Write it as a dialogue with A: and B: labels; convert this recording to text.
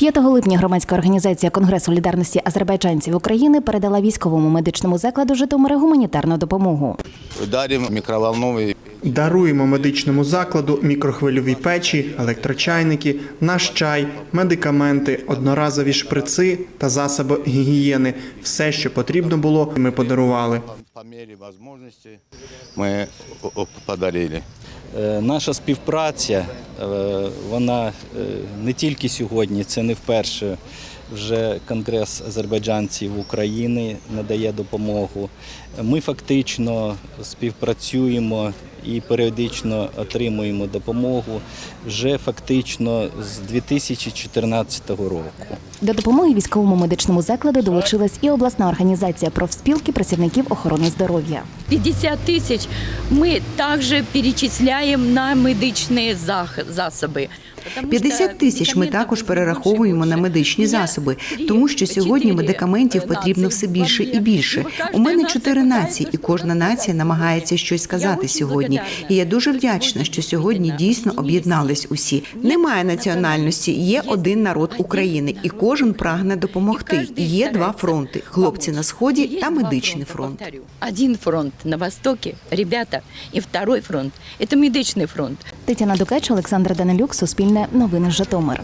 A: 5 липня громадська організація Конгрес солідарності азербайджанців України передала військовому медичному закладу Житомира гуманітарну допомогу.
B: Дарим микроволновый
C: Даруємо медичному закладу мікрохвильові печі, електрочайники, наш чай, медикаменти, одноразові шприци та засоби гігієни. Все, що потрібно було, ми подарували.
B: о- подарили.
D: Е, Наша співпраця, е, вона е, не тільки сьогодні, це не вперше. Вже Конгрес азербайджанців України надає допомогу. Ми фактично співпрацюємо і періодично отримуємо допомогу вже фактично з 2014 року.
A: До допомоги військовому медичному закладу долучилась і обласна організація профспілки працівників охорони здоров'я.
E: 50 тисяч ми також перечисляємо на медичні засоби.
F: 50 тисяч ми також перераховуємо на медичні засоби, тому що сьогодні медикаментів потрібно все більше і більше. У мене чотири нації, і кожна нація намагається щось сказати сьогодні. І я дуже вдячна, що сьогодні дійсно об'єднались усі. Немає національності, є один народ України, і кожен прагне допомогти. Є два фронти: хлопці на сході та медичний фронт.
E: Один фронт на востоке, ребята, и второй фронт – это медичный фронт.
A: Тетяна Дукач, Олександр Данилюк, Суспільне новини Житомир.